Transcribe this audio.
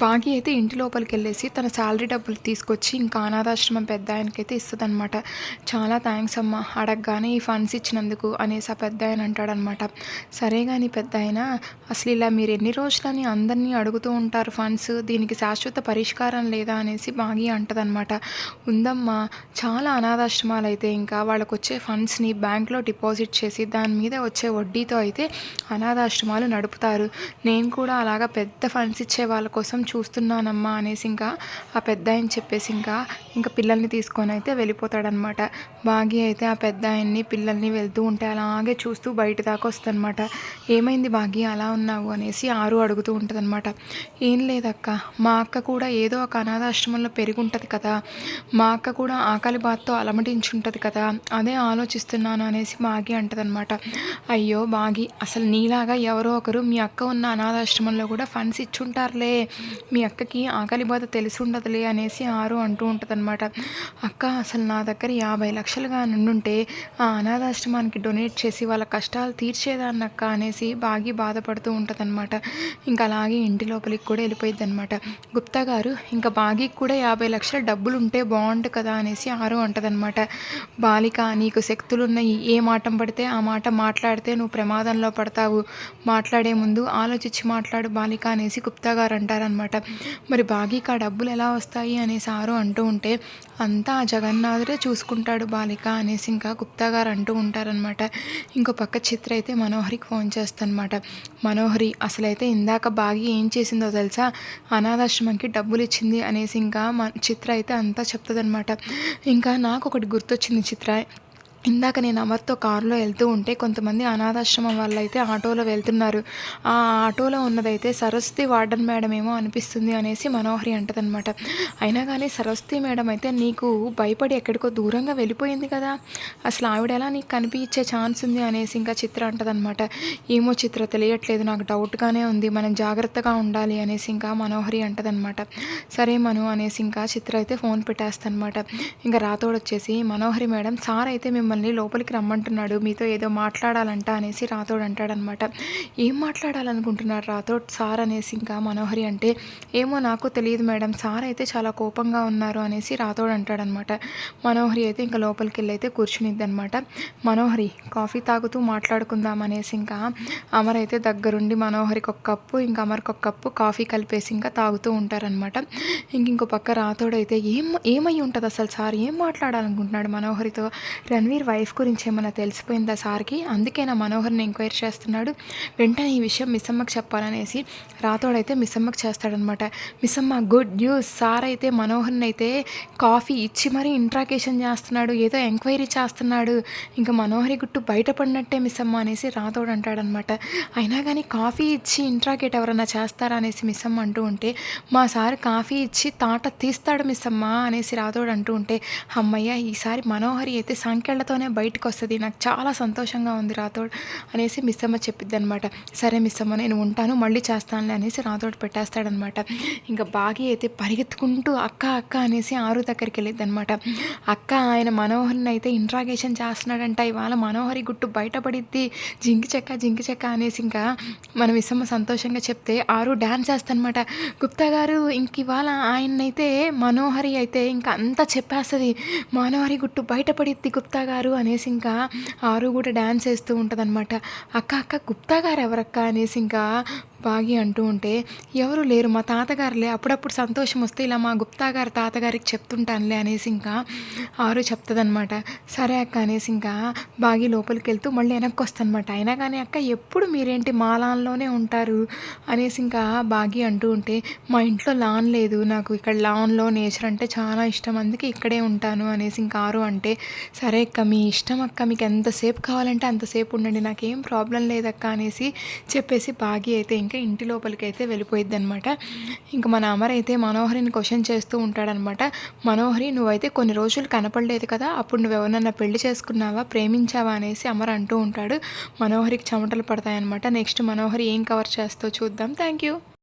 బాగి అయితే ఇంటి లోపలికి వెళ్ళేసి తన శాలరీ డబ్బులు తీసుకొచ్చి ఇంకా అనాథాశ్రమం పెద్ద ఆయనకైతే ఇస్తుందనమాట చాలా థ్యాంక్స్ అమ్మ అడగగానే ఈ ఫండ్స్ ఇచ్చినందుకు అనేసి ఆ పెద్ద ఆయన అంటాడనమాట సరే కానీ పెద్ద ఆయన అసలు ఇలా మీరు ఎన్ని రోజులని అందరినీ అడుగుతూ ఉంటారు ఫండ్స్? దీనికి శాశ్వత పరిష్కారం లేదా అనేసి బాగి అంటదనమాట ఉందమ్మా చాలా అనాథాశ్రమాలు అయితే ఇంకా వాళ్ళకు వచ్చే ఫండ్స్ని బ్యాంక్లో డిపాజిట్ చేసి దాని మీద వచ్చే వడ్డీతో అయితే అనాథాశ్రమాలు నడుపుతారు. నేను కూడా అలాగా పెద్ద ఫండ్స్ ఇచ్చే వాళ్ళ కోసం చూస్తున్నానమ్మా అనేసి ఇంకా ఆ పెద్ద ఆయన చెప్పేసి ఇంకా ఇంకా పిల్లల్ని తీసుకొని అయితే వెళ్ళిపోతాడనమాట. బాగి అయితే ఆ పెద్ద ఆయన్ని పిల్లల్ని వెళ్తూ ఉంటే అలాగే చూస్తూ బయట దాకా వస్తుందన్నమాట. ఏమైంది బాగి అలా ఉన్నావు అనేసి ఆరు అడుగుతూ ఉంటుందన్నమాట. ఏం లేదక్క మా అక్క కూడా ఏదో ఒక అనాథాశ్రమంలో పెరిగి ఉంటుంది కదా. మా అక్క కూడా ఆకలి బాధతో అలమటించుంటుంది కదా. అదే ఆలోచిస్తున్నాను అనేసి బాగి అంటదనమాట అయ్యో బాగి అసలు నీలాగా ఎవరో ఒకరు మీ అక్క ఉన్న అనాథాశ్రమంలో కూడా ఫండ్స్ ఇచ్చుంటారులే. మీ అక్కకి ఆకలి బాధ తెలిసి ఉండదులే అనేసి ఆరు అంటూ ఉంటుందన్నమాట. అక్క అసలు నా దగ్గర యాభై లక్షలుగా నుండుంటే ఆ అనాథాశ్రమానికి డొనేట్ చేసి వాళ్ళ కష్టాలు తీర్చేదాన్ని అక్క అనేసి బాగా బాధపడుతూ ఉంటుందన్నమాట. ఇంకా అలాగే ఇంటి లోపలికి కూడా వెళ్ళిపోయింది అనమాట గుప్తా గారు ఇంకా బాగికి కూడా యాభై లక్షల డబ్బులు ఉంటే బాగుంటుంది కదా అనేసి ఆరు అంటదనమాట బాలిక నీకు శక్తులున్నాయి ఏ మాటం పడితే ఆ మాట మాట్లాడితే నువ్వు ప్రమాదంలో పడతావు. మాట్లాడే ముందు ఆలోచించి మాట్లాడు బాలిక అనేసి గుప్తా గారు అంటారనమాట మరి బాగీకి ఆ డబ్బులు ఎలా వస్తాయి అనే సారు అంటూ ఉంటే అంతా ఆ జగన్నాథుడే చూసుకుంటాడు బాలిక అనేసి ఇంకా గుప్తా గారు అంటూ ఉంటారనమాట ఇంకో పక్క చిత్ర అయితే మనోహరికి ఫోన్ చేస్తానమాట మనోహరి అసలైతే ఇందాక బాగి ఏం చేసిందో తెలుసా? అనాథాశ్రమంకి డబ్బులు ఇచ్చింది అనేసి ఇంకా చిత్ర అయితే అంతా చెప్తుందనమాట ఇంకా నాకు ఒకటి గుర్తొచ్చింది చిత్ర. ఇందాక నేను అమర్తో కారులో వెళ్తూ ఉంటే కొంతమంది అనాథాశ్రమం వాళ్ళు అయితే ఆటోలో వెళ్తున్నారు. ఆ ఆటోలో ఉన్నదైతే సరస్వతి వార్డన్ మేడం ఏమో అనిపిస్తుంది అనేసి మనోహరి అంటదనమాట అయినా కానీ సరస్వతి మేడం అయితే నీకు భయపడి ఎక్కడికో దూరంగా వెళ్ళిపోయింది కదా. అసలు ఆవిడ ఎలా నీకు కనిపించే ఛాన్స్ ఉంది అనేసి ఇంకా చిత్ర అంటదనమాట ఏమో చిత్ర తెలియట్లేదు నాకు డౌట్గానే ఉంది. మనం జాగ్రత్తగా ఉండాలి అనేసి ఇంకా మనోహరి అంటదనమాట సరే మను అనేసి ఇంకా చిత్ర అయితే ఫోన్ పెట్టేస్తానమాట ఇంకా రాతోడొచ్చేసి మనోహరి మేడం సార్ అయితే మేము మిమ్మల్ని లోపలికి రమ్మంటున్నాడు. మీతో ఏదో మాట్లాడాలంట అనేసి రాథోడ్ అంటాడనమాట. ఏం మాట్లాడాలనుకుంటున్నారు రాథోడ్? సార్ అనేసి ఇంకా మనోహరి అంటే ఏమో నాకు తెలియదు మేడం సార్ అయితే చాలా కోపంగా ఉన్నారు అనేసి రాథోడ్ అంటాడనమాట. మనోహరి అయితే ఇంకా లోపలికి వెళ్ళి అయితే కూర్చునిద్ది అనమాట మనోహరి కాఫీ తాగుతూ మాట్లాడుకుందాం అనేసి ఇంకా అమర్ అయితే దగ్గరుండి మనోహరికి ఒక కప్పు ఇంకా అమర్కి ఒక కప్పు కాఫీ కలిపేసి ఇంకా తాగుతూ ఉంటారనమాట. ఇంక ఇంకో పక్క రాతోడైతే ఏం ఏమై ఉంటుంది అసలు సార్? ఏం మాట్లాడాలనుకుంటున్నాడు మనోహరితో? రణవీర్ రణవీర్ వైఫ్ గురించి ఏమైనా తెలిసిపోయిందా సార్కి? అందుకే నా మనోహర్ని ఎంక్వైరీ చేస్తున్నాడు. వెంటనే ఈ విషయం మిస్సమ్మకి చెప్పాలనేసి రాతోడైతే మిస్సమ్మకి చేస్తాడనమాట. Missamma good news. సార్ అయితే మనోహర్ని అయితే కాఫీ ఇచ్చి మరీ ఇంట్రాకేషన్ చేస్తున్నాడు. ఏదో ఎంక్వైరీ చేస్తున్నాడు. ఇంకా మనోహరి గుట్టు బయటపడినట్టే మిస్సమ్మ అనేసి రాతోడు అంటాడనమాట. అయినా కానీ కాఫీ ఇచ్చి ఇంట్రాకేట్ ఎవరన్నా చేస్తారా అనేసి మిస్సమ్మ అంటూ ఉంటే మా సార్ కాఫీ ఇచ్చి తాట తీస్తాడు మిస్సమ్మ అనేసి రాతోడు అంటూ ఉంటే అమ్మయ్య ఈసారి మనోహరి అయితే సంఖ్యలతో నాతోనే బయటకు వస్తుంది నాకు చాలా సంతోషంగా ఉంది రాతోడు అనేసి మిస్సమ్మ చెప్పిద్ది అనమాట సరే మిస్సమ్మ నేను ఉంటాను మళ్ళీ చేస్తానులే అనేసి రాతోడు పెట్టేస్తాడనమాట ఇంకా బాగి అయితే పరిగెత్తుకుంటూ అక్క అక్క అనేసి ఆరు దగ్గరికి వెళ్ళిద్ది అనమాట అక్క ఆయన మనోహర్ని అయితే ఇంట్రాగేషన్ చేస్తున్నాడంట. ఇవాళ మనోహరి గుట్టు బయటపడిద్ది. జింకి చెక్క జింకి చెక్క అనేసి ఇంకా మన మిస్సమ్మ సంతోషంగా చెప్తే ఆరు డ్యాన్స్ చేస్తానమాట గుప్తా గారు ఇంక ఇవాళ ఆయన్నైతే మనోహరి అయితే ఇంకా అంతా చెప్పేస్తుంది. మనోహరి గుట్టు బయటపడిద్ది గుప్తా గారు గారు అనేసి ఇంకా ఆరు కూడా డ్యాన్స్ వేస్తూ ఉంటుంది అనమాట అక్క అక్క గుప్తా గారు ఎవరక్క అనేసి ఇంకా బాగి అంటూ ఉంటే ఎవరు లేరు మా తాతగారులే. అప్పుడప్పుడు సంతోషం వస్తే ఇలా మా గుప్తా గారు తాతగారికి చెప్తుంటానులే అనేసి ఇంకా ఆరు చెప్తుందనమాట సరే అక్క అనేసి ఇంకా బాగి లోపలికి వెళ్తూ మళ్ళీ వెనక్కి వస్తానమాట అయినా కానీ అక్క ఎప్పుడు మీరేంటి మా లాన్లోనే ఉంటారు? అనేసి ఇంకా బాగి అంటూ ఉంటే మా ఇంట్లో లాన్ లేదు. నాకు ఇక్కడ లాన్లో నేచర్ అంటే చాలా ఇష్టం. అందుకే ఇక్కడే ఉంటాను అనేసి ఇంకా ఆరు అంటే సరే అక్క మీ ఇష్టం అక్క. మీకు ఎంతసేపు కావాలంటే అంతసేపు ఉండండి. నాకేం ప్రాబ్లం లేదక్క అనేసి చెప్పేసి బాగి అయితే ఇంకా ఇంటి లోపలికి అయితే వెళ్ళిపోయిద్ది అనమాట ఇంకా మన అమర్ అయితే మనోహరిని క్వశ్చన్ చేస్తూ ఉంటాడనమాట మనోహరి నువ్వైతే కొన్ని రోజులు కనపడలేదు కదా అప్పుడు నువ్వు ఎవరన్నా పెళ్ళి చేసుకున్నావా ప్రేమించావా? అనేసి అమర్ అంటూ ఉంటాడు. మనోహరికి చెమటలు పడతాయన్నమాట. నెక్స్ట్ మనోహరి ఏం కవర్ చేస్తో చూద్దాం. Thank you